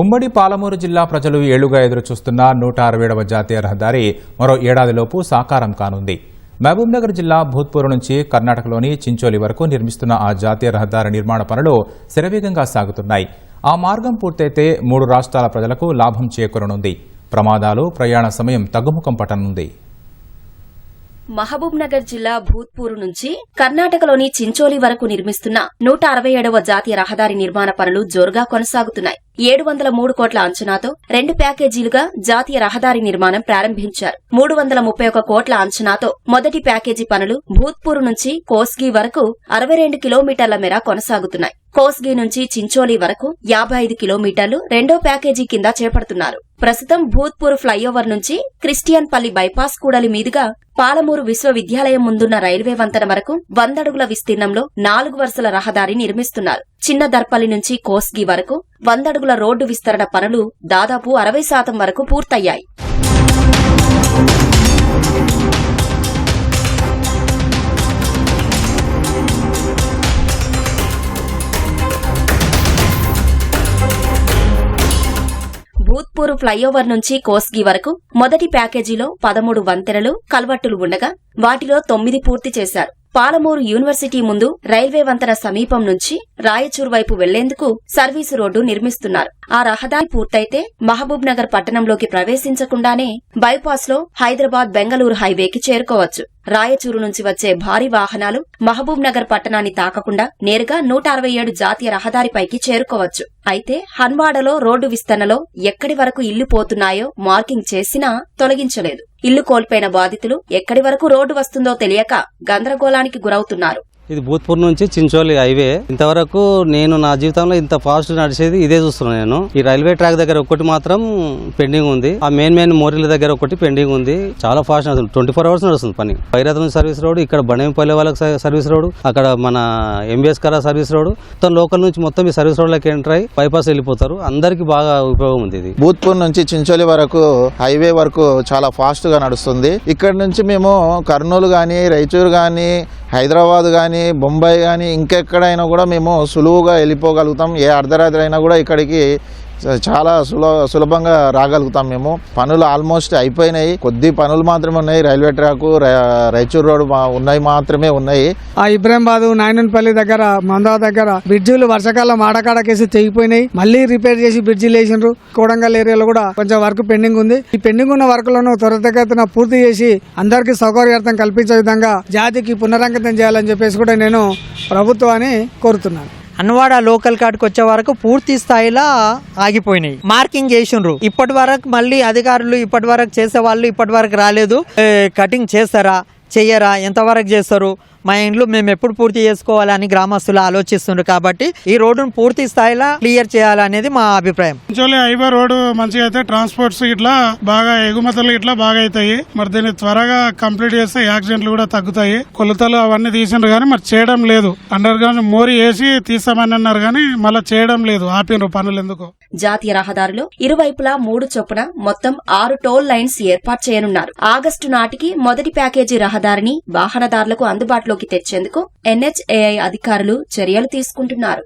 ఉమ్మడి పాలమూరు జిల్లా ప్రజలు ఏళ్ళుగా ఎదురుచూస్తున్న నూట అరవైడవ జాతీయ రహదారి మరో ఏడాదిలోపు సాకారం కానుంది. మహబూబ్నగర్ జిల్లా భూత్పూర్ నుంచి కర్ణాటకలోని చించోలి వరకు నిర్మిస్తున్న ఆ జాతీయ రహదారి నిర్మాణ పనులు శరవేగంగా సాగుతున్నాయి. ఆ మార్గం పూర్తయితే మూడు రాష్ట్రాల ప్రజలకు లాభం చేకూరనుంది. ప్రమాదాలు ప్రయాణ సమయం తగ్గుముఖం పట్టనుంది. మహబూబ్ నగర్ జిల్లా భూత్పూర్ నుంచి కర్ణాటకలోని చించోలి వరకు నిర్మిస్తున్న నూట అరవై ఏడవ జాతీయ రహదారి నిర్మాణ పనులు జోరుగా కొనసాగుతున్నాయి. ఏడు వందల మూడు కోట్ల అంచనాతో రెండు ప్యాకేజీలుగా జాతీయ రహదారి నిర్మాణం ప్రారంభించారు. మూడు వందల ముప్పై ఒక కోట్ల అంచనాతో మొదటి ప్యాకేజీ పనులు భూత్పూర్ నుంచి కోస్గి వరకు అరవై రెండు కిలోమీటర్ల మేర కొనసాగుతున్నాయి. కోస్గి నుంచి చించోలి వరకు యాభై ఐదు కిలోమీటర్లు రెండో ప్యాకేజీ కింద చేపడుతున్నారు. ప్రస్తుతం భూత్పూర్ ఫ్లైఓవర్ నుంచి క్రిస్టియన్ పల్లి బైపాస్ కూడలి మీదుగా పాలమూరు విశ్వవిద్యాలయం ముందున్న రైల్వే వంతెన వరకు వందడుగుల విస్తీర్ణంలో నాలుగు వరుసల రహదారి నిర్మిస్తున్నారు. చిన్న దర్పల్లి నుంచి కోస్గి వరకు వందడుగుల రోడ్డు విస్తరణ పనులు దాదాపు అరవై శాతం వరకు పూర్తయ్యాయి. నాగ్పూర్ ఫ్లైఓవర్ నుంచి కోస్గి వరకు మొదటి ప్యాకేజీలో పదమూడు వంతెనలు కల్వట్టులు ఉండగా వాటిలో తొమ్మిది పూర్తి చేశారు. పాలమూరు యూనివర్సిటీ ముందు రైల్వే వంతెన సమీపం నుంచి రాయచూర్ వైపు వెళ్ళేందుకు సర్వీసు రోడ్డు నిర్మిస్తున్నారు. ఆ రహదారి పూర్తయితే మహబూబ్ నగర్ పట్టణంలోకి ప్రవేశించకుండానే బైపాస్లో హైదరాబాద్ బెంగళూరు హైవేకి చేరుకోవచ్చు. రాయచూరు నుంచి వచ్చే భారీ వాహనాలు మహబూబ్ నగర్ పట్టణాన్ని తాకకుండా నేరుగా నూట అరవై ఏడు జాతీయ రహదారిపైకి చేరుకోవచ్చు. అయితే హన్వాడలో రోడ్డు విస్తరణలో ఎక్కడి వరకు ఇల్లు పోతున్నాయో మార్కింగ్ చేసినా తొలగించలేదు. ఇల్లు కోల్పోయిన బాధితులు ఎక్కడి వరకు రోడ్డు వస్తుందో తెలియక గందరగోళానికి గురవుతున్నారు. ఇది భూత్పూర్ నుంచి చించోలి హైవే. ఇంతవరకు నేను నా జీవితంలో ఇంత ఫాస్ట్ నడిచేది ఇదే చూస్తున్నాను నేను. ఈ రైల్వే ట్రాక్ దగ్గర ఒకటి మాత్రం పెండింగ్ ఉంది. ఆ మెయిన్ మెయిన్ మోరీల దగ్గర ఒకటి పెండింగ్ ఉంది. చాలా ఫాస్ట్ నడుస్తుంది. ట్వంటీ ఫోర్ అవర్స్ నడుస్తుంది పని. పైరత సర్వీస్ రోడ్ ఇక్కడ బండేపల్లి వాళ్ళకి సర్వీస్ రోడ్ అక్కడ మన ఎంబీఎస్ కరా సర్వీస్ రోడ్. మొత్తం లోకల్ నుంచి మొత్తం ఈ సర్వీస్ రోడ్లకి ఎంటర్ అయ్యి బైపాస్ వెళ్ళిపోతారు. అందరికీ బాగా ఉపయోగం ఉంది ఇది. భూత్పూర్ నుంచి చించోలి వరకు హైవే వరకు చాలా ఫాస్ట్గా నడుస్తుంది. ఇక్కడ నుంచి మేము కర్నూలు కానీ రైచూరు కానీ హైదరాబాద్ కానీ బొంబాయి కానీ ఇంకెక్కడైనా కూడా మేము సులువుగా వెళ్ళిపోగలుగుతాం. ఏ అర్ధరాత్రి అయినా కూడా ఇక్కడికి చాలా సులభ సులభంగా రాగలుగుతాం మేము. పనులు ఆల్మోస్ట్ అయిపోయినాయి. కొద్ది పనులు మాత్రమే ఉన్నాయి. రైల్వే ట్రాక్ రైచూర్ రోడ్ మా- ఉన్నాయి మాత్రమే ఉన్నాయి. ఆ ఇబ్రాహింబాద్ నాయనపల్లి దగ్గర మందా దగ్గర బ్రిడ్జిలు వర్షాకాలం ఆడకాడకేసి తెగిపోయినాయి. మళ్ళీ రిపేర్ చేసి బ్రిడ్జిలు వేసిండ్రు. కోడంగల్ ఏరియాలో కూడా కొంచెం వర్క్ పెండింగ్ ఉంది. ఈ పెండింగ్ ఉన్న వర్క్లను త్వరితగతిన పూర్తి చేసి అందరికీ సౌకర్యార్థం కల్పించే విధంగా జాతికి పునరంకితం చేయాలని చెప్పేసి కూడా నేను ప్రభుత్వాన్ని కోరుతున్నాను. అన్వాడ లోకల్ కాడికి వచ్చే వరకు పూర్తి స్థాయిలో ఆగిపోయినాయి. మార్కింగ్ చేసిండ్రు. ఇప్పటి వరకు మళ్ళీ అధికారులు ఇప్పటి వరకు చేసే వాళ్ళు ఇప్పటి వరకు రాలేదు. కటింగ్ చేస్తారా? చెయ్యరా? ఎంతవరకు చేస్తారు? మా ఇంట్లో మేము ఎప్పుడు పూర్తి చేసుకోవాలని గ్రామస్తులు ఆలోచిస్తుండ్రు కాబట్టి ఈ రోడ్డును పూర్తి స్థాయిలో క్లియర్ చేయాలనేది మా అభిప్రాయం. యాక్చువల్లీ హైవే రోడ్ మంచిగా అయితే ట్రాన్స్పోర్ట్స్ ఇట్లా బాగా ఎగుమతులు ఇట్లా బాగా అవుతాయి. మరి దీన్ని త్వరగా కంప్లీట్ చేస్తే యాక్సిడెంట్లు కూడా తగ్గుతాయి. కొలతలు అవన్నీ తీసిండ్రు కానీ మరి చేయడం లేదు. అండర్ గ్రౌండ్ మోరీ వేసి తీస్తామని అన్నారు కానీ మళ్ళీ చేయడం లేదు. ఆపినరు పనులు ఎందుకు. జాతీయ రహదారిలో ఇరువైపులా మూడు చొప్పున మొత్తం ఆరు టోల్ లైన్స్ ఏర్పాటు చేయనున్నారు. ఆగస్టు నాటికి మొదటి ప్యాకేజీ రహదారిని వాహనదారులకు అందుబాటులోకి తెచ్చేందుకు ఎన్హెచ్ఏఐ అధికారులు చర్యలు తీసుకుంటున్నారు.